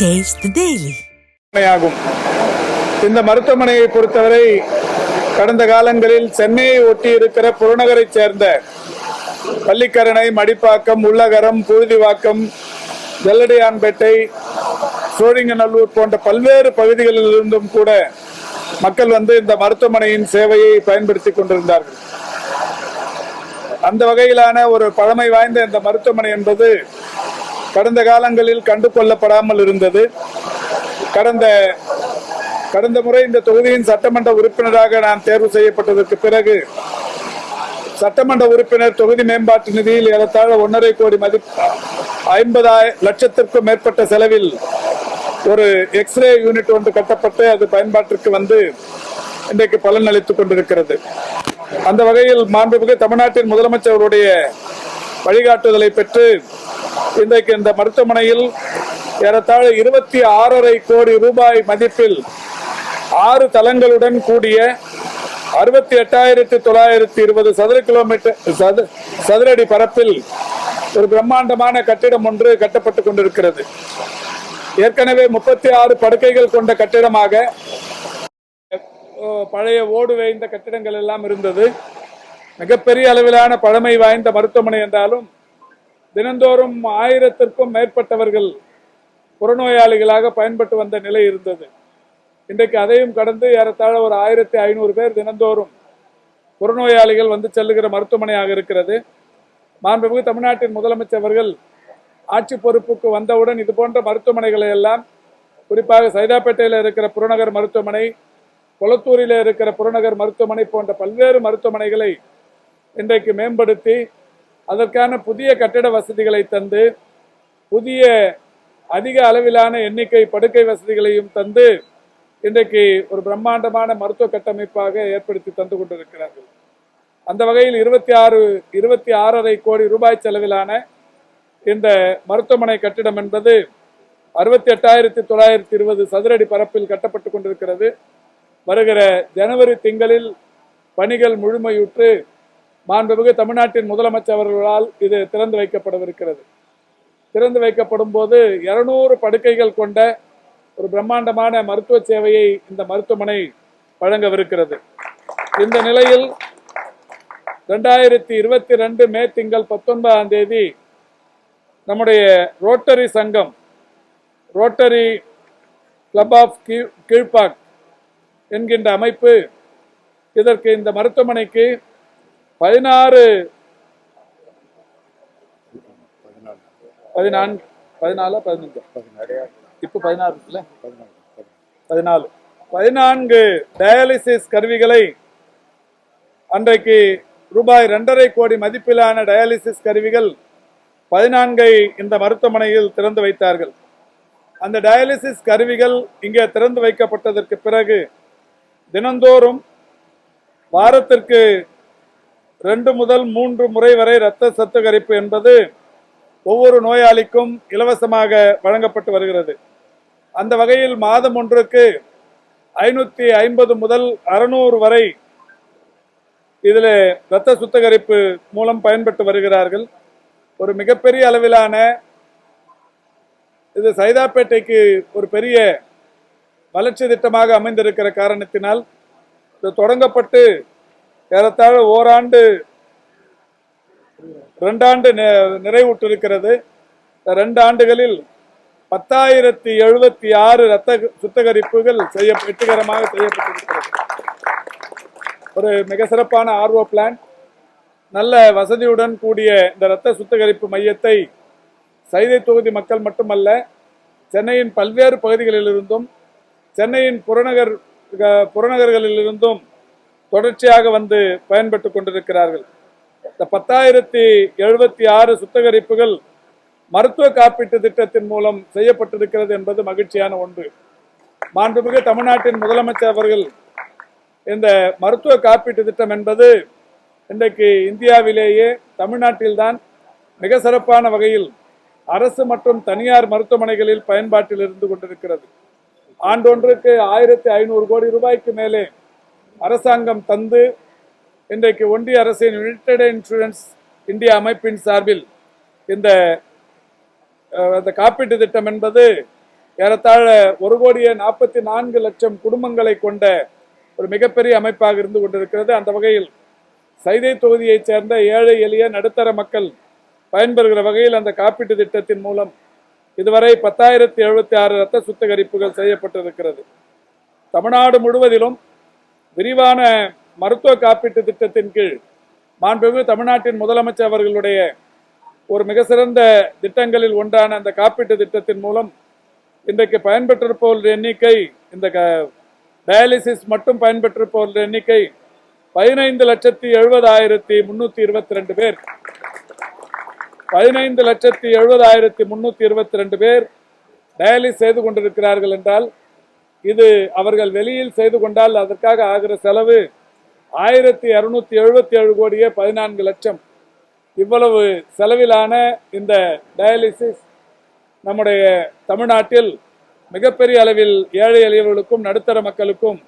Taste daily ஆகும் இந்த மருத்துவமனையை பொறுத்தவரை கடந்த காலங்களில் சென்னையை ஒட்டி இருக்கிற புறநகரைச் சேர்ந்த பள்ளிக்கரணை மடிப்பாக்கம் உள்ளகரம் புழுதிவாக்கம் வெள்ளடியான்பேட்டை சோழிங்கநல்லூர் போன்ற பல்வேறு பகுதிகளிலிருந்தும் கூட மக்கள் வந்து இந்த மருத்துவமனையின் சேவையை பயன்படுத்தி கொண்டிருந்தார்கள். அந்த வகையிலான ஒரு பழமை வாய்ந்த இந்த மருத்துவமனை என்பது கடந்த காலங்களில் கண்டு கொள்ளப்படாமல் இருந்தது. கடந்த கடந்த முறை இந்த தொகுதியின் சட்டமன்ற உறுப்பினராக நான் தேர்வு செய்யப்பட்டதற்கு பிறகு சட்டமன்ற உறுப்பினர் தொகுதி மேம்பாட்டு நிதியில் ஏறத்தாழ ஒன்றரை கோடி மதிப்பு ஐம்பதாய லட்சத்திற்கும் மேற்பட்ட செலவில் ஒரு எக்ஸ்ரே யூனிட் ஒன்று கட்டப்பட்டு அது பயன்பாட்டிற்கு வந்து இன்றைக்கு பலன் அளித்துக் கொண்டிருக்கிறது. அந்த வகையில் மாண்புமிகு தமிழ்நாட்டின் முதலமைச்சருடைய வழிகாட்டுதலை பெற்று இன்றைக்கு இந்த மருத்துவமனையில் ஏறத்தாழ இருபத்தி ஆறரை கோடி ரூபாய் மதிப்பில் ஆறு தளங்களுடன் கூடிய அறுபத்தி எட்டாயிரத்தி தொள்ளாயிரத்தி இருபது சதுர கிலோமீட்டர் சது சதுரடி பரப்பில் ஒரு பிரம்மாண்டமான கட்டிடம் ஒன்று கட்டப்பட்டுக் கொண்டிருக்கிறது. ஏற்கனவே முப்பத்தி ஆறு படுக்கைகள் கொண்ட கட்டிடமாக பழைய ஓடு வைந்த கட்டிடங்கள் எல்லாம் இருந்தது. மிகப்பெரிய அளவிலான பழமை வாய்ந்த மருத்துவமனை என்றாலும் தினந்தோறும் ஆயிரத்திற்கும் மேற்பட்டவர்கள் புறநோயாளிகளாக பயன்பட்டு வந்த நிலை இருந்தது. இன்றைக்கு அதையும் கடந்து ஏறத்தாழ ஒரு ஆயிரத்தி ஐநூறு பேர் தினந்தோறும் புறநோயாளிகள் வந்து செல்லுகிற மருத்துவமனையாக இருக்கிறது. மாண்புமிகு தமிழ்நாட்டின் முதலமைச்சர்கள் ஆட்சி பொறுப்புக்கு வந்தவுடன் இது போன்ற மருத்துவமனைகளை எல்லாம் குறிப்பாக சைதாப்பேட்டையில் இருக்கிற புறநகர் மருத்துவமனை கொளத்தூரில் இருக்கிற புறநகர் மருத்துவமனை போன்ற பல்வேறு மருத்துவமனைகளை இன்றைக்கு மேம்படுத்தி அதற்கான புதிய கட்டிட வசதிகளை தந்து புதிய அதிக அளவிலான எண்ணிக்கை படுக்கை வசதிகளையும் தந்து இன்றைக்கு ஒரு பிரம்மாண்டமான மருத்துவ கட்டமைப்பாக ஏற்படுத்தி தந்து கொண்டிருக்கிறார்கள். அந்த வகையில் இருபத்தி ஆறு இருபத்தி ஆறரை கோடி ரூபாய் செலவிலான இந்த மருத்துவமனை கட்டிடம் என்பது அறுபத்தி எட்டாயிரத்தி தொள்ளாயிரத்தி இருபது சதுரடி பரப்பில் கட்டப்பட்டு கொண்டிருக்கிறது. வருகிற ஜனவரி திங்களில் பணிகள் முழுமையுற்று மாண்புமிகு தமிழ்நாட்டின் முதலமைச்சர் அவர்களால் இது திறந்து வைக்கப்படவிருக்கிறது. திறந்து வைக்கப்படும் போது இருநூறு படுக்கைகள் கொண்ட ஒரு பிரம்மாண்டமான மருத்துவ சேவையை இந்த மருத்துவமனை வழங்கவிருக்கிறது. இந்த நிலையில் ரெண்டாயிரத்தி இருபத்தி ரெண்டு மே திங்கள் பத்தொன்பதாம் தேதி நம்முடைய ரோட்டரி சங்கம் ரோட்டரி கிளப் ஆஃப் கீழ்பாக் என்கின்ற அமைப்பு இதற்கு இந்த மருத்துவமனைக்கு பதினாறு. பதினான்கு. பதினாலா பதினஞ்சு? இப்போ பதினாறு இருக்குல்ல? பதினாலு. பதினான்கு டயாலிசிஸ் கருவிகளை அன்றைக்கு ரூபாய் இரண்டரை கோடி மதிப்பிலான டயாலிசிஸ் கருவிகள் பதினான்கை இந்த மருத்துவமனையில் திறந்து வைத்தார்கள். அந்த டயாலிசிஸ் கருவிகள் இங்கே திறந்து வைக்கப்பட்டதற்கு பிறகு தினந்தோறும் வாரத்திற்கு ரெண்டு முதல் மூன்று முறை வரை இரத்த சத்துகரிப்பு என்பது ஒவ்வொரு நோயாளிக்கும் இலவசமாக வழங்கப்பட்டு வருகிறது. அந்த வகையில் மாதம் ஒன்றுக்கு ஐநூற்றி ஐம்பது முதல் அறுநூறு வரை இதில் இரத்த சுத்திகரிப்பு மூலம் பயன்பட்டு வருகிறார்கள். ஒரு மிகப்பெரிய அளவிலான இது சைதாப்பேட்டைக்கு ஒரு பெரிய வளர்ச்சி திட்டமாக அமைந்திருக்கிற காரணத்தினால் இது தொடங்கப்பட்டு ஏறத்தாழ ஓராண்டு ரெண்டாண்டு நிறைவுற்றிருக்கிறது. ரெண்டு ஆண்டுகளில் பத்தாயிரத்தி எழுபத்தி ஆறு ரத்த சுத்திகரிப்புகள் செய்ய வெற்றிகரமாக செய்யப்பட்டிருக்கிறது. ஒரு மிக சிறப்பான ஆர்வோ பிளான். நல்ல வசதியுடன் கூடிய இந்த இரத்த சுத்திகரிப்பு மையத்தை சைதை தொகுதி மக்கள் மட்டுமல்ல சென்னையின் பல்வேறு பகுதிகளிலிருந்தும் சென்னையின் புறநகர் க- புறநகர்களிலிருந்தும் தொடர்ச்சியாக வந்து பயன்பட்டு கொண்டிருக்கிறார்கள். இந்த பத்தாயிரத்தி எழுபத்தி ஆறு சுத்திகரிப்புகள் மருத்துவ காப்பீட்டு திட்டத்தின் மூலம் செய்யப்பட்டிருக்கிறது என்பது மகிழ்ச்சியான ஒன்று. மாண்புமிகு தமிழ்நாட்டின் முதலமைச்சர் அவர்கள் இந்த மருத்துவ காப்பீட்டு திட்டம் என்பது இன்றைக்கு இந்தியாவிலேயே தமிழ்நாட்டில்தான் மிக சிறப்பான வகையில் அரசு மற்றும் தனியார் மருத்துவமனைகளில் பயன்பாட்டில் இருந்து கொண்டிருக்கிறது. ஆண்டொன்றுக்கு ஆயிரத்தி ஐநூறு கோடி ரூபாய்க்கு மேலே அரசாங்கம் தந்து இன்றைக்கு ஒன்றிய அரசின் யுனைடெட் இன்சூரன்ஸ் இந்தியா அமைப்பின் சார்பில் இந்த அந்த காப்பீட்டு திட்டம் என்பது ஏறத்தாழ ஒரு கோடியே நாற்பத்தி நான்கு லட்சம் குடும்பங்களை கொண்ட ஒரு மிகப்பெரிய அமைப்பாக இருந்து கொண்டிருக்கிறது. அந்த வகையில் சைதை தொகுதியைச் சேர்ந்த ஏழை எளிய நடுத்தர மக்கள் பயன்பெறுகிற வகையில் அந்த காப்பீட்டு திட்டத்தின் மூலம் இதுவரை பத்தாயிரத்தி எழுபத்தி ஆறு ரத்த சுத்திகரிப்புகள் செய்யப்பட்டிருக்கிறது. தமிழ்நாடு முழுவதிலும் விரிவான மருத்துவ காப்பீட்டு திட்டத்தின் கீழ் மாண்புமிகு தமிழ்நாட்டின் முதலமைச்சர் அவர்களுடைய ஒரு மிக சிறந்த திட்டங்களில் ஒன்றான அந்த காப்பீட்டு திட்டத்தின் மூலம் இன்றைக்கு பயன்பெற்றிருப்பவர்கள் எண்ணிக்கை இந்த டயாலிசிஸ் மட்டும் பயன்பெற்றிருப்பவர்கள் எண்ணிக்கை பதினைந்து லட்சத்தி எழுபதாயிரத்தி முன்னூத்தி இருபத்தி ரெண்டு பேர். பதினைந்து லட்சத்தி எழுபதாயிரத்தி முன்னூத்தி இருபத்தி ரெண்டு பேர் டயாலிஸ் செய்து கொண்டிருக்கிறார்கள் என்றால் இது அவர்கள் வெளியில் செய்து கொண்டால் அதற்காக ஆகிற செலவு ஆயிரத்தி இரநூத்தி எழுபத்தி ஏழு கோடியே பதினான்கு லட்சம். இவ்வளவு செலவிலான இந்த டயாலிசிஸ் நம்முடைய தமிழ்நாட்டில் மிகப்பெரிய அளவில் ஏழை எளியவர்களுக்கும் நடுத்தர மக்களுக்கும்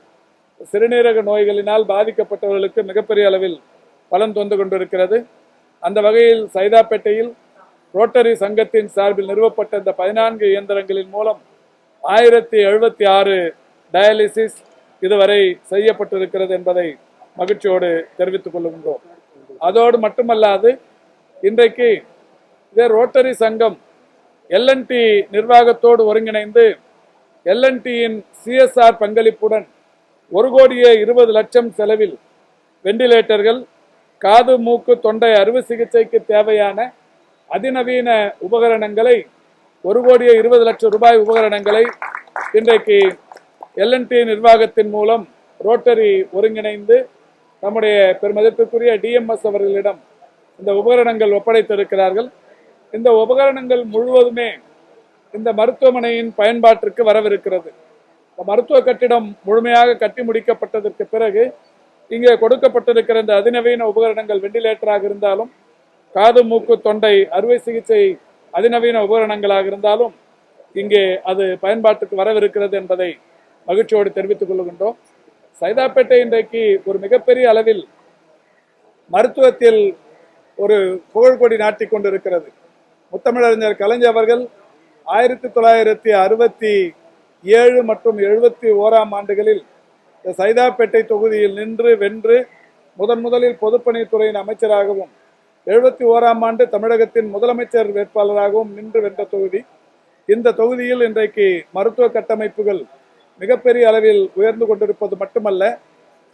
சிறுநீரக நோய்களினால் பாதிக்கப்பட்டவர்களுக்கு மிகப்பெரிய அளவில் பலன் தந்து கொண்டிருக்கிறது. அந்த வகையில் சைதாப்பேட்டையில் ரோட்டரி சங்கத்தின் சார்பில் நிறுவப்பட்ட இந்த பதினான்கு இயந்திரங்களின் மூலம் ஆயிரத்தி எழுபத்தி ஆறு டயாலிசிஸ் இதுவரை செய்யப்பட்டிருக்கிறது என்பதை மகிழ்ச்சியோடு தெரிவித்துக் கொள்கின்றோம். அதோடு மட்டுமல்லாது இன்றைக்கு இதே ரோட்டரி சங்கம் எல்என்டி நிர்வாகத்தோடு ஒருங்கிணைந்து எல்என்டியின் சிஎஸ்ஆர் பங்களிப்புடன் ஒரு கோடியே இருபது லட்சம் செலவில் வெண்டிலேட்டர்கள் காது மூக்கு தொண்டை அறுவை சிகிச்சைக்கு தேவையான அதிநவீன உபகரணங்களை ஒரு கோடியே இருபது லட்சம் ரூபாய் உபகரணங்களை இன்றைக்கு எல்என்டி நிர்வாகத்தின் மூலம் ரோட்டரி ஒருங்கிணைந்து நம்முடைய பெருமதிப்புக்குரிய டிஎம்எஸ் அவர்களிடம் இந்த உபகரணங்கள் ஒப்படைத்திருக்கிறார்கள். இந்த உபகரணங்கள் முழுவதுமே இந்த மருத்துவமனையின் பயன்பாட்டிற்கு வரவிருக்கிறது. இந்த மருத்துவ கட்டிடம் முழுமையாக கட்டி முடிக்கப்பட்டதற்கு பிறகு இங்கே கொடுக்கப்பட்டிருக்கிற இந்த அதிநவீன உபகரணங்கள் வெண்டிலேட்டராக இருந்தாலும் காது மூக்கு தொண்டை அறுவை சிகிச்சை அதிநவீன உபகரணங்களாக இருந்தாலும் இங்கே அது பயன்பாட்டுக்கு வரவிருக்கிறது என்பதை மகிழ்ச்சியோடு தெரிவித்துக் கொள்கின்றோம். சைதாப்பேட்டை இன்றைக்கு ஒரு மிகப்பெரிய அளவில் மருத்துவத்தில் ஒரு புகழ்கொடி நாட்டி கொண்டிருக்கிறது. முத்தமிழறிஞர் கலைஞர் அவர்கள் ஆயிரத்தி தொள்ளாயிரத்தி அறுபத்தி ஏழு மற்றும் எழுபத்தி ஓராம் ஆண்டுகளில் சைதாப்பேட்டை தொகுதியில் நின்று வென்று முதன் முதலில் பொதுப்பணித்துறையின் அமைச்சராகவும் எழுபத்தி ஓராம் ஆண்டு தமிழகத்தின் முதலமைச்சர் வேட்பாளராகவும் நின்று வென்ற தொகுதி. இந்த தொகுதியில் இன்றைக்கு மருத்துவ கட்டமைப்புகள் மிகப்பெரிய அளவில் உயர்ந்து கொண்டிருப்பது மட்டுமல்ல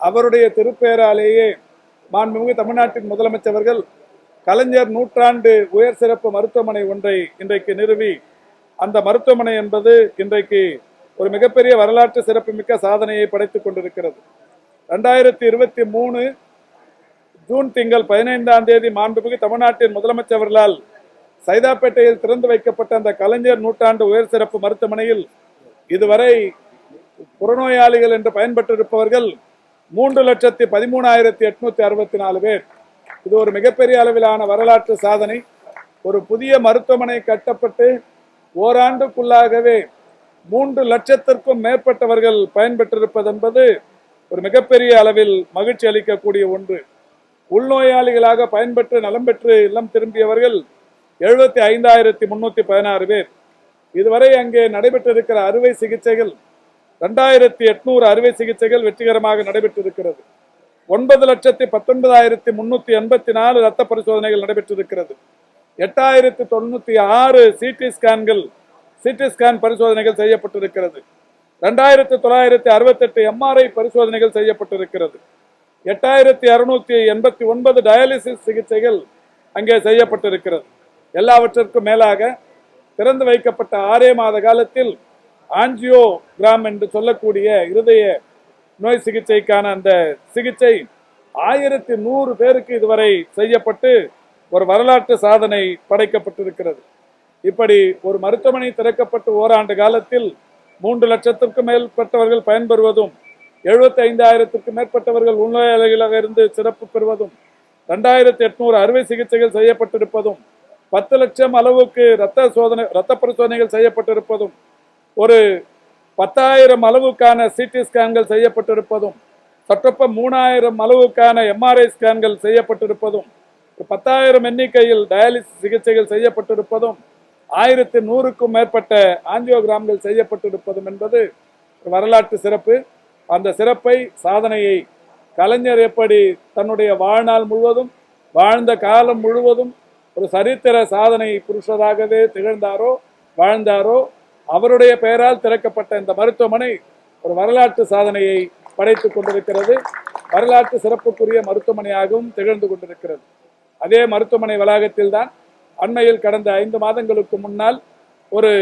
அவருடைய திருப்பெயராலேயே மாண்புமிகு தமிழ்நாட்டின் முதலமைச்சர்கள் கலைஞர் நூற்றாண்டு உயர் சிறப்பு மருத்துவமனை ஒன்றை இன்றைக்கு நிறுவி. அந்த மருத்துவமனை என்பது இன்றைக்கு ஒரு மிகப்பெரிய வரலாற்று சிறப்புமிக்க சாதனையை படைத்துக் கொண்டிருக்கிறது. ரெண்டாயிரத்தி இருபத்தி மூணு ஜூன் திங்கள் பதினைந்தாம் தேதி மாண்புமிகு தமிழ்நாட்டின் முதலமைச்சர் அவர்களால் சைதாப்பேட்டையில் திறந்து வைக்கப்பட்ட அந்த கலைஞர் நூற்றாண்டு உயர் சிறப்பு மருத்துவமனையில் இதுவரை புறநோயாளிகள் என்று பயன்பட்டிருப்பவர்கள் மூன்று லட்சத்தி பதிமூணாயிரத்தி எட்நூத்தி அறுபத்தி நாலு பேர். இது ஒரு மிகப்பெரிய அளவிலான வரலாற்று சாதனை. ஒரு புதிய மருத்துவமனை கட்டப்பட்டு ஓராண்டுக்குள்ளாகவே மூன்று லட்சத்திற்கும் மேற்பட்டவர்கள் பயன்பெற்றிருப்பது என்பது ஒரு மிகப்பெரிய அளவில் மகிழ்ச்சி அளிக்கக்கூடிய ஒன்று. உள்நோயாளிகளாக பயன்பெற்று நலம் பெற்று இல்லம் திரும்பியவர்கள் எழுபத்தி ஐந்தாயிரத்தி முன்னூத்தி பதினாறு பேர். இதுவரை அங்கே நடைபெற்றிருக்கிற அறுவை சிகிச்சைகள் ரெண்டாயிரத்தி எட்நூறு அறுவை சிகிச்சைகள் வெற்றிகரமாக நடைபெற்றிருக்கிறது. ஒன்பது லட்சத்தி பத்தொன்பதாயிரத்தி முன்னூத்தி எண்பத்தி நாலு ரத்த பரிசோதனைகள் நடைபெற்றிருக்கிறது. எட்டாயிரத்தி தொண்ணூத்தி ஆறு சிடி ஸ்கேன்கள் சிடி ஸ்கேன் பரிசோதனைகள் செய்யப்பட்டிருக்கிறது. ரெண்டாயிரத்தி தொள்ளாயிரத்தி அறுபத்தெட்டு எம்ஆர்ஐ பரிசோதனைகள் செய்யப்பட்டிருக்கிறது. எட்டாயிரத்தி அறுநூத்தி எண்பத்தி ஒன்பது டயாலிசிஸ் சிகிச்சைகள் அங்கே செய்யப்பட்டிருக்கிறது. எல்லாவற்றிற்கும் மேலாக திறந்து வைக்கப்பட்ட ஆறே மாத காலத்தில் ஆஞ்சியோகிராம் என்று சொல்லக்கூடிய இருதய நோய் சிகிச்சைக்கான அந்த சிகிச்சை ஆயிரத்தி நூறு பேருக்கு இதுவரை செய்யப்பட்டு ஒரு வரலாற்று சாதனை படைக்கப்பட்டிருக்கிறது. இப்படி ஒரு மருத்துவமனை திறக்கப்பட்டு ஓராண்டு காலத்தில் மூன்று லட்சத்திற்கும் மேற்பட்டவர்கள் பயன்பெறுவதும் எழுபத்தைந்தாயிரத்திற்கும் மேற்பட்டவர்கள் உள்நோயாளிகளாக இருந்து சிறப்பு பெறுவதும் ரெண்டாயிரத்தி எட்நூறு அறுவை சிகிச்சைகள் செய்யப்பட்டிருப்பதும் பத்து லட்சம் அளவுக்கு இரத்த சோதனை இரத்த பரிசோதனைகள் செய்யப்பட்டிருப்பதும் ஒரு பத்தாயிரம் அளவுக்கான சிடி ஸ்கேன்கள் செய்யப்பட்டிருப்பதும் சற்றொப்ப மூணாயிரம் அளவுக்கான எம்ஆர்ஐ ஸ்கேன்கள் செய்யப்பட்டிருப்பதும் பத்தாயிரம் எண்ணிக்கையில் டயாலிசிஸ் சிகிச்சைகள் செய்யப்பட்டிருப்பதும் ஆயிரத்தி நூறுக்கும் மேற்பட்ட ஆஞ்சியோகிராம்கள் செய்யப்பட்டிருப்பதும் என்பது ஒரு வரலாற்று சிறப்பு. அந்த சிறப்பை சாதனையை கலைஞர் எப்படி தன்னுடைய வாழ்நாள் முழுவதும் வாழ்ந்த காலம் முழுவதும் ஒரு சரித்திர சாதனை புருஷராகவே திகழ்ந்தாரோ வாழ்ந்தாரோ அவருடைய பெயரால் திறக்கப்பட்ட இந்த மருத்துவமனை ஒரு வரலாற்று சாதனையை படைத்துக் கொண்டிருக்கிறது. வரலாற்று சிறப்புக்குரிய மருத்துவமனையாகவும் திகழ்ந்து கொண்டிருக்கிறது. அதே மருத்துவமனை வளாகத்தில் தான் அண்மையில் கடந்த ஐந்து மாதங்களுக்கு முன்னால் ஒரு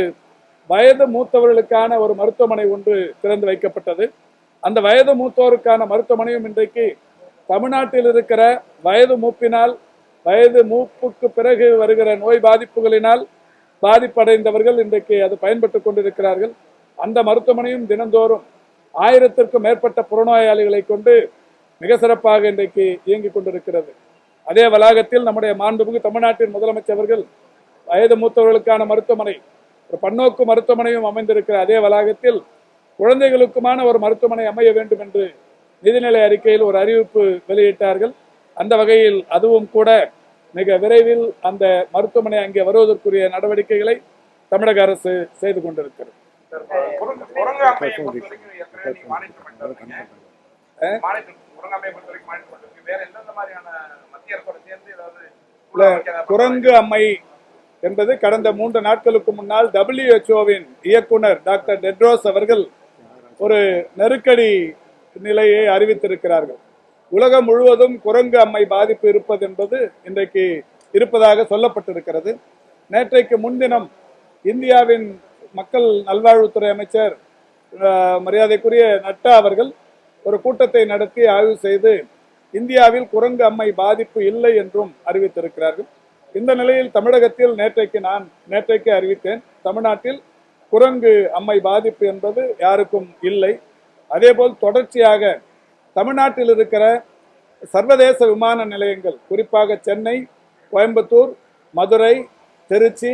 வயது மூத்தவர்களுக்கான ஒரு மருத்துவமனை ஒன்று திறந்து வைக்கப்பட்டது. அந்த வயது மூத்தோருக்கான மருத்துவமனையும் இன்றைக்கு தமிழ்நாட்டில் இருக்கிற வயது மூப்பினால் வயது மூப்புக்கு பிறகு வருகிற நோய் பாதிப்புகளினால் பாதிப்படைந்தவர்கள் இன்றைக்கு அது பயன்பட்டு கொண்டிருக்கிறார்கள். அந்த மருத்துவமனையும் தினந்தோறும் ஆயிரத்திற்கும் மேற்பட்ட புறநோயாளிகளை கொண்டு மிக சிறப்பாக இன்றைக்கு இயங்கிக் கொண்டிருக்கிறது. அதே வளாகத்தில் நம்முடைய மாண்புமிகு தமிழ்நாட்டின் முதலமைச்சர்கள் வயது மூத்தவர்களுக்கான மருத்துவமனை ஒரு பன்னோக்கு மருத்துவமனையும் அமைந்திருக்கிற அதே வளாகத்தில் குழந்தைகளுக்குமான ஒரு மருத்துவமனை அமைய வேண்டும் என்று நிதிநிலை அறிக்கையில் ஒரு அறிவிப்பு வெளியிட்டார்கள். அந்த வகையில் அதுவும் கூட மிக விரைவில் அந்த மருத்துவமனை அங்கே வருவதற்குரிய நடவடிக்கைகளை தமிழக அரசு செய்து கொண்டிருக்கிறது. குரங்கு- அம்மை என்பது கடந்த மூன்று நாட்களுக்கு முன்னால் டபிள்யூஹெச்ஓவின் இயக்குனர் டாக்டர் டெட்ரோஸ் அவர்கள் ஒரு நெருக்கடி நிலையை அறிவித்திருக்கிறார்கள். உலகம் முழுவதும் குரங்கு அம்மை பாதிப்பு இருப்பது என்பது இன்றைக்கு இருப்பதாக சொல்லப்பட்டிருக்கிறது. நேற்றைக்கு முன்தினம் இந்தியாவின் மக்கள் நல்வாழ்வுத்துறை அமைச்சர் மரியாதைக்குரிய நட்டா அவர்கள் ஒரு கூட்டத்தை நடத்தி ஆய்வு செய்து இந்தியாவில் குரங்கு அம்மை பாதிப்பு இல்லை என்றும் அறிவித்திருக்கிறார்கள். இந்த நிலையில் தமிழகத்தில் நேற்றைக்கு நான் நேற்றைக்கு அறிவித்தேன். தமிழ்நாட்டில் குரங்கு அம்மை பாதிப்பு என்பது யாருக்கும் இல்லை. அதேபோல் தொடர்ச்சியாக தமிழ்நாட்டில் இருக்கிற சர்வதேச விமான நிலையங்கள் குறிப்பாக சென்னை கோயம்புத்தூர் மதுரை திருச்சி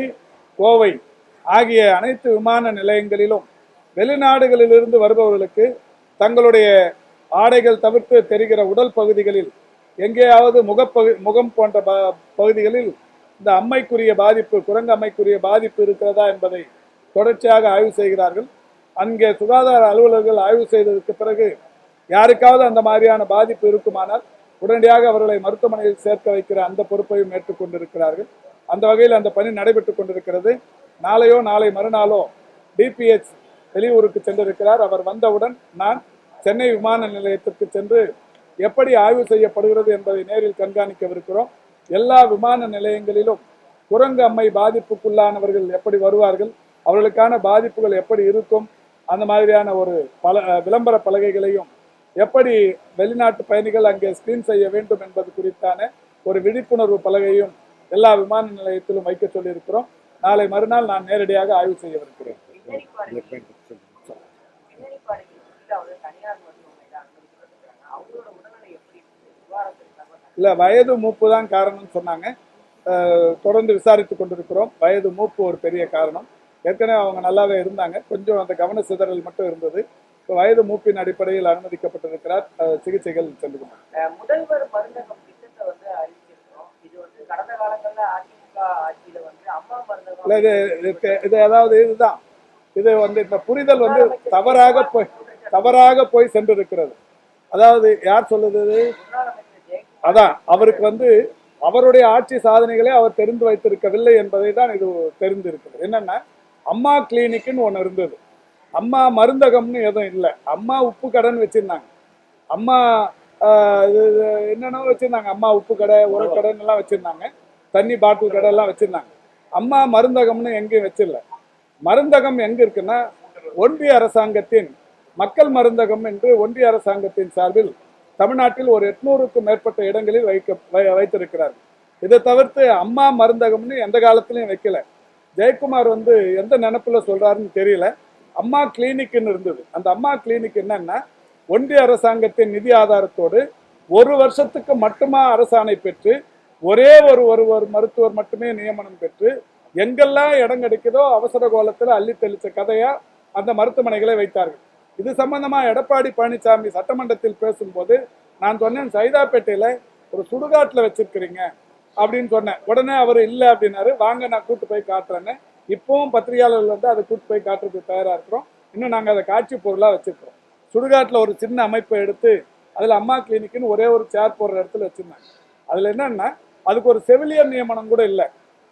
கோவை ஆகிய அனைத்து விமான நிலையங்களிலும் வெளிநாடுகளிலிருந்து வருபவர்களுக்கு தங்களுடைய ஆடைகள் தவிர்த்து தெரிகிற உடல் பகுதிகளில் எங்கேயாவது முகப்பகு முகம் போன்ற ப- பகுதிகளில் இந்த அம்மைக்குரிய பாதிப்பு குரங்கு அம்மைக்குரிய பாதிப்பு இருக்கிறதா என்பதை தொடர்ச்சியாக ஆய்வு செய்கிறார்கள். அங்கே சுகாதார அலுவலர்கள் ஆய்வு செய்ததற்கு பிறகு யாருக்காவது அந்த மாதிரியான பாதிப்பு இருக்குமானால் உடனடியாக அவர்களை மருத்துவமனையில் சேர்க்க வைக்கிற அந்த பொறுப்பையும் ஏற்றுக்கொண்டிருக்கிறார்கள் அந்த வகையில் அந்த பணி நடைபெற்றுக் கொண்டிருக்கிறது. நாளையோ நாளை மறுநாளோ டிபிஎச் வெளியூருக்கு சென்றிருக்கிறார். அவர் வந்தவுடன் நான் சென்னை விமான நிலையத்திற்கு சென்று எப்படி ஆய்வு செய்யப்படுகிறது என்பதை நேரில் கண்காணிக்கவிருக்கிறோம். எல்லா விமான நிலையங்களிலும் குரங்கு அம்மை பாதிப்புக்குள்ளானவர்கள் எப்படி வருவார்கள்? அவர்களுக்கான பாதிப்புகள் எப்படி இருக்கும்? அந்த மாதிரியான ஒரு பல விளம்பர பலகைகளையும் எப்படி வெளிநாட்டு பயணிகள் அங்கே ஸ்கிரீன் செய்ய வேண்டும் என்பது குறித்தான ஒரு விழிப்புணர்வு பலகையும் எல்லா விமான நிலையத்திலும் வைக்க சொல்லியிருக்கிறோம். நாளை மறுநாள் நான் நேரடியாக ஆய்வு செய்யவிருக்கிறேன் இல்லை வயது மூப்பு தான் காரணம்னு சொன்னாங்க. தொடர்ந்து விசாரித்து கொண்டிருக்கிறோம். வயது மூப்பு ஒரு பெரிய காரணம். ஏற்கனவே அவங்க நல்லாவே இருந்தாங்க. கொஞ்சம் அந்த கவன சிதறல் மட்டும் இருந்தது. இப்போ வயது மூப்பின் அடிப்படையில் அனுமதிக்கப்பட்டிருக்கிறார். சிகிச்சைகள். அஹ் முதல்வர் மருந்தகம் திட்டத்தை வந்து அறிவிச்சிருக்கோம் இது வந்து கடந்த காலங்கள்ல அதிமுக ஆட்சியில வந்து அம்மா மருந்தகம் இல்ல இது இது அதாவது இதுதான். இது வந்து இந்த புரிதல் வந்து தவறாக போய் தவறாக போய் சென்றிருக்கிறது. அதாவது யார் சொல்லுது அதான் அவருக்கு வந்து அவருடைய ஆட்சி சாதனைகளை அவர் தெரிந்து வைத்திருக்கவில்லை என்பதை தான் இது தெரிந்திருக்கிறது. என்னன்னா அம்மா கிளினிக்னு ஒன்று இருந்தது. அம்மா மருந்தகம்னு எதுவும் இல்லை. அம்மா உப்பு கடைன்னு வச்சிருந்தாங்க. அம்மா ஆஹ், என்னென்னவோ வச்சுருந்தாங்க. அம்மா உப்பு கடை உரக்கடைன்னு எல்லாம் வச்சிருந்தாங்க. தண்ணி பாட்டில் கடை எல்லாம் வச்சிருந்தாங்க. அம்மா மருந்தகம்னு எங்கேயும் வச்சிடல. மருந்தகம் எங்கே இருக்குன்னா ஒன்றிய அரசாங்கத்தின் மக்கள் மருந்தகம் என்று ஒன்றிய அரசாங்கத்தின் சார்பில் தமிழ்நாட்டில் ஒரு எட்நூறுக்கும் மேற்பட்ட இடங்களில் வைக்க வை- வைத்திருக்கிறார்கள். இதை தவிர்த்து அம்மா மருந்தகம்னு எந்த காலத்திலையும் வைக்கல. ஜெயக்குமார் வந்து எந்த நினப்பில் சொல்கிறாருன்னு தெரியல. அம்மா கிளினிக்னு இருந்தது. அந்த அம்மா கிளினிக் என்னன்னா ஒன்றிய அரசாங்கத்தின் நிதி ஆதாரத்தோடு ஒரு வருஷத்துக்கு மட்டுமா அரசாணை பெற்று ஒரே ஒரு ஒருவர் மருத்துவர் மட்டுமே நியமனம் பெற்று எங்கெல்லாம் இடம் கிடைக்குதோ அவசர கோலத்தில் அள்ளி தெளித்த கதையாக அந்த மருத்துவமனைகளை வைத்தார்கள். இது சம்பந்தமாக எடப்பாடி பழனிசாமி சட்டமன்றத்தில் பேசும்போது நான் சொன்னேன் சைதாப்பேட்டையில் ஒரு சுடுகாட்டில் வச்சிருக்கிறீங்க. அப்படின்னு சொன்னேன். உடனே அவர் இல்லை அப்படின்னாரு. வாங்க நான் கூட்டு போய் காட்டுறேன்னு. இப்பவும் பத்திரிகையாளர்கள் வந்து அதை கூட்டு போய் காட்டுறதுக்கு தயாராக இருக்கிறோம். இன்னும் நாங்கள் அதை காட்சி பொருளாக வச்சுருக்கிறோம் சுடுகாட்டில் ஒரு சின்ன அமைப்பை எடுத்து அதில் அம்மா கிளினிக்னு ஒரே ஒரு சேர் போடுற இடத்துல வச்சுருந்தாங்க. அதில் என்னென்னா அதுக்கு ஒரு செவிலியர் நியமனம் கூட இல்லை.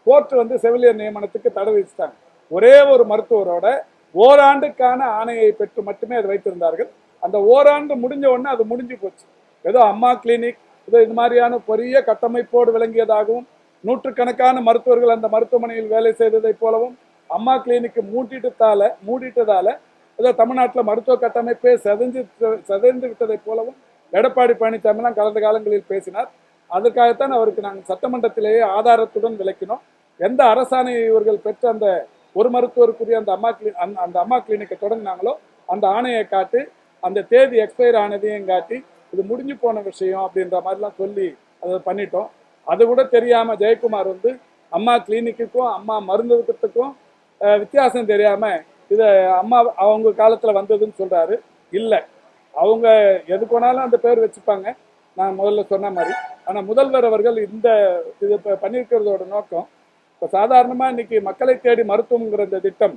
கோர்ட் வந்து செவிலியர் நியமனத்துக்கு தடை விதிச்சிட்டாங்க. ஒரே ஒரு மருத்துவரோட ஓராண்டுக்கான ஆணையை பெற்று மட்டுமே அதை வைத்திருந்தார்கள். அந்த ஓராண்டு முடிஞ்ச உடனே அது முடிஞ்சு போச்சு. ஏதோ அம்மா கிளினிக் ஏதோ இது மாதிரியான பெரிய கட்டமைப்போடு விளங்கியதாகவும் நூற்றுக்கணக்கான மருத்துவர்கள் அந்த மருத்துவமனையில் வேலை செய்ததைப் போலவும் அம்மா கிளினிக்கு மூட்டிட்டதால மூடிட்டதால ஏதோ தமிழ்நாட்டில் மருத்துவ கட்டமைப்பே செதஞ்சு செதந்து விட்டதைப் போலவும் எடப்பாடி பழனிசாமிலாம் கடந்த காலங்களில் பேசினார். அதற்காகத்தான் அவருக்கு நாங்கள் சட்டமன்றத்திலேயே ஆதாரத்துடன் விளக்கினோம். எந்த அரசாணையை இவர்கள் பெற்ற அந்த ஒரு மருத்துவருக்குரிய அந்த அம்மா கிளி அந்த அம்மா கிளினிக்கை தொடங்கினாங்களோ அந்த ஆணையை காட்டி அந்த தேதி எக்ஸ்பயர் ஆனதையும் காட்டி இது முடிஞ்சு போன விஷயம் அப்படின்ற மாதிரிலாம் சொல்லி அதை பண்ணிட்டோம். அது கூட தெரியாம ஜெயக்குமார் வந்து அம்மா கிளினிக்குக்கும் அம்மா மருந்துக்கும் வித்தியாசம் தெரியாம இதை அம்மா அவங்க காலத்துல வந்ததுன்னு சொல்றாரு. இல்லை. அவங்க எது போனாலும் அந்த பேர் வச்சுப்பாங்க. நான் முதல்ல சொன்ன மாதிரி. ஆனால் முதல்வர் அவர்கள் இந்த இது இப்போ பண்ணியிருக்கிறதோட நோக்கம் இப்போ சாதாரணமாக இன்னைக்கு மக்களை தேடி மருத்துவங்கிற இந்த திட்டம்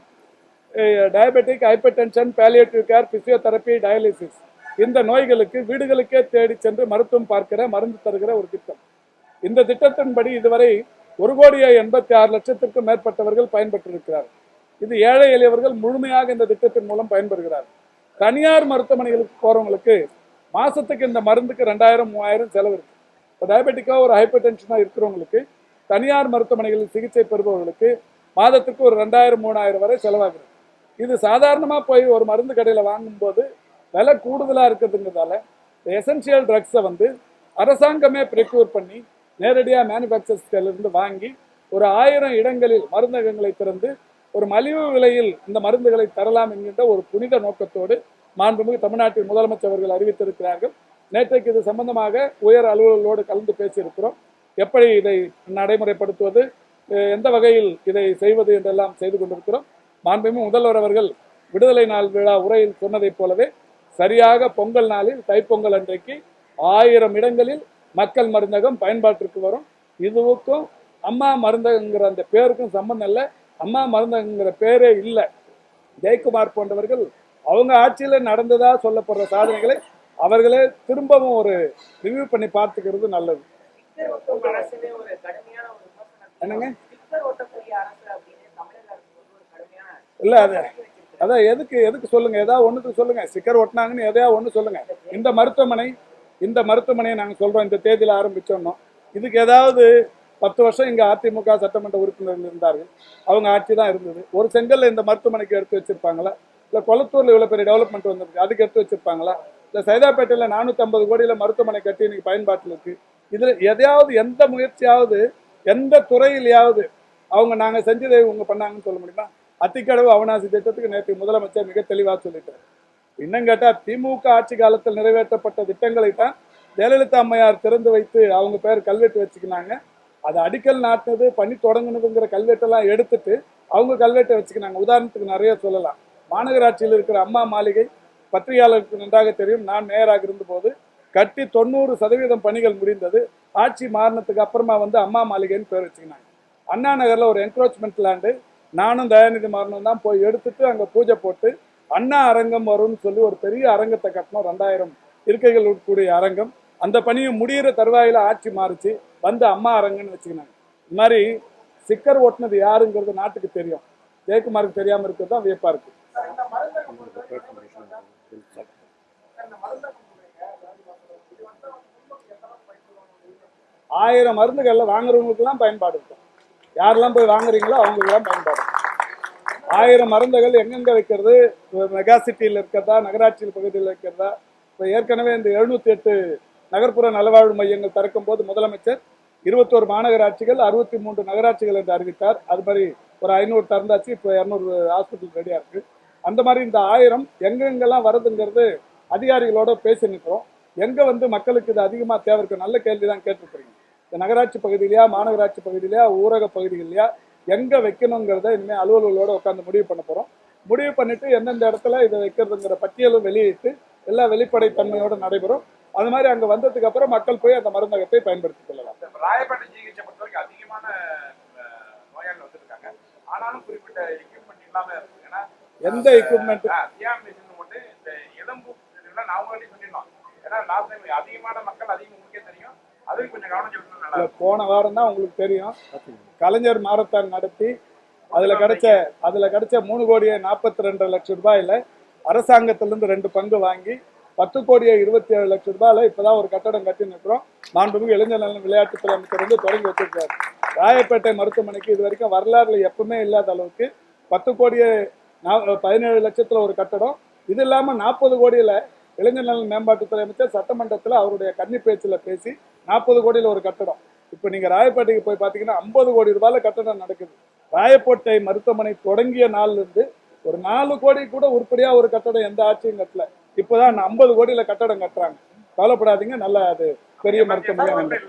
diabetic hyper tension palliative care physiotherapy dialysis இந்த நோய்களுக்கு வீடுகளுக்கே தேடி சென்று மருத்துவம் பார்க்கிற மருந்து தருகிற ஒரு திட்டம். இந்த திட்டத்தின்படி இதுவரை ஒரு கோடியே எண்பத்தி ஆறு லட்சத்திற்கும் மேற்பட்டவர்கள் பயன்பெற்றிருக்கிறார் இது ஏழை எளியவர்கள் முழுமையாக இந்த திட்டத்தின் மூலம் பயன்பெறுகிறார். தனியார் மருத்துவமனைகளுக்கு போறவங்களுக்கு மாசத்துக்கு இந்த மருந்துக்கு ரெண்டாயிரம் மூவாயிரம் செலவு இருக்கு. இப்போ டயபெட்டிக்கா ஒரு ஹைப்பர் டென்ஷனாக இருக்கிறவங்களுக்கு தனியார் மருத்துவமனைகளில் சிகிச்சை பெறுபவர்களுக்கு மாதத்துக்கு ஒரு ரெண்டாயிரம் மூணாயிரம் வரை செலவாகுது இது சாதாரணமாக போய் ஒரு மருந்து கடையில் வாங்கும்போது விலை கூடுதலாக இருக்கிறதுங்கிறதால எசென்சியல் ட்ரக்ஸை வந்து அரசாங்கமே ப்ரிக்யூர் பண்ணி நேரடியாக மேனுஃபேக்சர்ஸ்களிலிருந்து வாங்கி ஒரு ஆயிரம் இடங்களில் மருந்தகங்களை திறந்து ஒரு மலிவு விலையில் இந்த மருந்துகளை தரலாம் என்கின்ற ஒரு புனித நோக்கத்தோடு மாண்புமிகு தமிழ்நாட்டின் முதலமைச்சர் அவர்கள் அறிவித்திருக்கிறார்கள். நேற்றைக்கு இது சம்பந்தமாக உயர் அலுவலர்களோடு கலந்து பேசியிருக்கிறோம். எப்படி இதை நடைமுறைப்படுத்துவது எந்த வகையில் இதை செய்வது என்றெல்லாம் செய்து கொண்டிருக்கிறோம். மாண்புமிகு முதல்வர் அவர்கள் விடுதலை நாள் விழா உரையில் சொன்னதைப் போலவே சரியாக பொங்கல் நாளில் தைப்பொங்கல் அன்றைக்கு ஆயிரம் இடங்களில் மக்கள் மருந்தகம் பயன்பாட்டிற்கு வரும். இதுவுக்கும் அம்மா மருந்தகங்கிற அந்த பேருக்கும் சம்பந்தம் இல்லை. அம்மா மருந்தகங்கிற பேரே இல்லை. ஜெயக்குமார் போன்றவர்கள் அவங்க ஆட்சியில் நடந்ததா சொல்லப்படுற சாதனைகளை அவர்களே திரும்பவும் ஒரு ரிவ்யூ பண்ணி பார்த்துக்கிறது நல்லது. என்னங்க? இல்ல அது அதான் எதுக்கு எதுக்கு சொல்லுங்க? ஏதாவது ஒன்றுக்கு சொல்லுங்க. சிக்கர் ஒட்டினாங்கன்னு எதையா ஒன்று சொல்லுங்க. இந்த மருத்துவமனை இந்த மருத்துவமனையை நாங்கள் சொல்றோம். இந்த தேதியில் ஆரம்பிச்சோம் இதுக்கு ஏதாவது பத்து வருஷம் இங்கே அதிமுக சட்டமன்ற உறுப்பினர்கள் இருந்தார்கள். அவங்க ஆட்சி தான் இருந்தது. ஒரு செங்கல்ல இந்த மருத்துவமனைக்கு எடுத்து வச்சிருப்பாங்களா? இல்லை கொளத்தூரில் இவ்வளோ பெரிய டெவலப்மெண்ட் வந்திருக்கு அதுக்கு எடுத்து வச்சிருப்பாங்களா? இல்லை சைதாப்பேட்டையில் நானூற்றம்பது கோடியில் மருத்துவமனை கட்டி இன்னைக்கு பயன்பாட்டில் இருக்கு. இதில் எதையாவது எந்த முயற்சியாவது எந்த துறையிலையாவது அவங்க நாங்கள் செஞ்சதை இவங்க பண்ணாங்கன்னு சொல்ல முடியுமா? அத்திக்கடவு அவனாசி திட்டத்துக்கு நேற்று முதலமைச்சர் மிக தெளிவாக சொல்லிட்டார். இன்னும் கேட்டால் திமுக ஆட்சி காலத்தில் நிறைவேற்றப்பட்ட திட்டங்களை தான் ஜெயலலிதா அம்மையார் திறந்து வைத்து அவங்க பேர் கல்வெட்டு வச்சுக்கினாங்க. அதை அடிக்கல் நாட்டினது பண்ணி தொடங்கினதுங்கிற கல்வெட்டெல்லாம் எடுத்துட்டு அவங்க கல்வெட்டை வச்சுக்கினாங்க. உதாரணத்துக்கு நிறைய சொல்லலாம். மாநகராட்சியில் இருக்கிற அம்மா மாளிகை பத்திரிகையாளருக்கு நன்றாக தெரியும். நான் மேயராக இருந்தபோது கட்டி தொண்ணூறு சதவீதம் பணிகள் முடிந்தது. ஆட்சி மாறினத்துக்கு அப்புறமா வந்து அம்மா மாளிகைன்னு பேர் வச்சுக்கினாங்க. அண்ணா நகரில் ஒரு என்க்ரோச்மெண்ட் லேண்டு நானும் தயாநிதி மாறனும் தான் போய் எடுத்துட்டு அங்கே பூஜை போட்டு அண்ணா அரங்கம் வரும்னு சொல்லி ஒரு பெரிய அரங்கத்தை கட்டணும் ரெண்டாயிரம் இருக்கைகள் இருக்கக்கூடிய அரங்கம். அந்த பணியும் முடியிற தருவாயில் ஆட்சி மாறிச்சு. வந்து அம்மா அரங்கன்னு வச்சுக்கினாங்க. இந்த மாதிரி சிக்கர் ஓட்டினது யாருங்கிறது நாட்டுக்கு தெரியும். ஜெயக்குமாருக்கு தெரியாமல் இருக்கிறது தான் வியப்பாக இருக்கு. ஆயிரம் மருந்துகள்ல வாங்குறவங்களுக்குலாம் பயன்பாடு இருக்கும் யாரெல்லாம் போய் வாங்குறீங்களோ அவங்களுக்குலாம் பயன்பாடு. ஆயிரம் மருந்துகள் எங்கெங்கே வைக்கிறது மெகா சிட்டியில் இருக்கிறதா? நகராட்சியில் பகுதியில் இருக்கிறதா? இப்போ ஏற்கனவே இந்த எழுநூற்றி எட்டு நகர்ப்புற நலவாழ்வு மையங்கள் திறக்கும் போது முதலமைச்சர் இருபத்தோரு மாநகராட்சிகள் அறுபத்தி மூன்று நகராட்சிகள் என்று அறிவித்தார். அது மாதிரி ஒரு ஐநூறு திறந்தாச்சு. இப்போ இரநூறு ஹாஸ்பிட்டல் ரெடியாக இருக்குது அந்த மாதிரி இந்த ஆயிரம் எங்கெங்கெல்லாம் வருதுங்கிறது அதிகாரிகளோட பேசி நிற்கிறோம் எங்கே வந்து மக்களுக்கு இது அதிகமாக தேவை இருக்கு? நல்ல கேள்வி தான் கேட்டிருக்கிறீங்க இந்த நகராட்சி பகுதியிலையா மாநகராட்சி பகுதியிலையா ஊரக பகுதிகளிலையா எங்க வைக்கணுங்கிறத இனிமே அலுவலர்களோட உட்காந்து முடிவு பண்ண போறோம். முடிவு பண்ணிட்டு எந்தெந்த இடத்துல இதை வைக்கிறதுங்கிற பட்டியலும் வெளியிட்டு எல்லா வெளிப்படைத்தன்மையோட நடைபெறும். அது மாதிரி அங்க வந்ததுக்கு அப்புறம் மக்கள் போய் அந்த மருந்தகத்தை பயன்படுத்திக் கொள்ளலாம். ராயப்பேட்டை ஜிஹெச்சை பொறுத்த வரைக்கும் அதிகமான நோயாளிகள் வந்திருக்காங்க. ஆனா ஆனாலும் குறிப்பிட்ட எக்யூப்மெண்ட் இல்லாம இருக்கும் ஏன்னா எந்த? தியான் மிஷின் போட்டு இந்த எலும்பு உங்கள்கிட்ட சொல்லிடலாம். ஏன்னா லாஸ்ட் டைம் அதிகமான மக்கள் அதிகம் உங்களுக்கே தெரியும். போன வாரம் தான் உங்களுக்கு தெரியும். கலைஞர் மாரத்தான் நடத்தி அதுல கிடைச்ச அதுல கிடைச்ச மூணு கோடியே நாற்பத்தி ரெண்டு லட்சம் ரூபாயில அரசாங்கத்திலிருந்து ரெண்டு பங்கு வாங்கி பத்து கோடியே இருபத்தி ஏழு லட்சம் ரூபாயில இப்பதான் ஒரு கட்டடம் கட்டி நிற்கிறோம் மாண்புமிகு இளைஞர் நலன் விளையாட்டுத்துறை அமைச்சர் வந்து தொடங்கி வச்சிருக்காரு. ராயப்பேட்டை மருத்துவமனைக்கு இது வரைக்கும் வரலாறுல எப்பவுமே இல்லாத அளவுக்கு பத்து கோடியே பதினேழு லட்சத்துல ஒரு கட்டடம். இது இல்லாம நாற்பது கோடியில இளைஞர் நலன் மேம்பாட்டுத்துறை அமைச்சர் சட்டமன்றத்துல அவருடைய கன்னி பேச்சுல பேசி நாற்பது கோடியில ஒரு கட்டடம். இப்போ நீங்க ராயப்பேட்டைக்கு போய் பாத்தீங்கன்னா ஐம்பது கோடி ரூபாயில கட்டடம் நடக்குது. ராயப்பேட்டை மருத்துவமனை தொடங்கிய நாள்ல இருந்து ஒரு நாலு கோடி கூட உருப்படியா ஒரு கட்டடம் எந்த ஆட்சியும் கட்டல. இப்போதான் ஐம்பது கோடியில கட்டடம் கட்டுறாங்க. கவலைப்படாதீங்க நல்லா அது பெரிய மருத்துவமனை.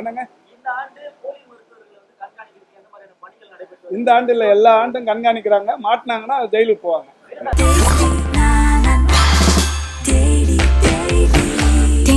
என்னங்க? இந்த ஆண்டு இல்ல எல்லா ஆண்டும் கண்காணிக்கிறாங்க. மாட்டினாங்கன்னா ஜெயிலுக்கு போவாங்க.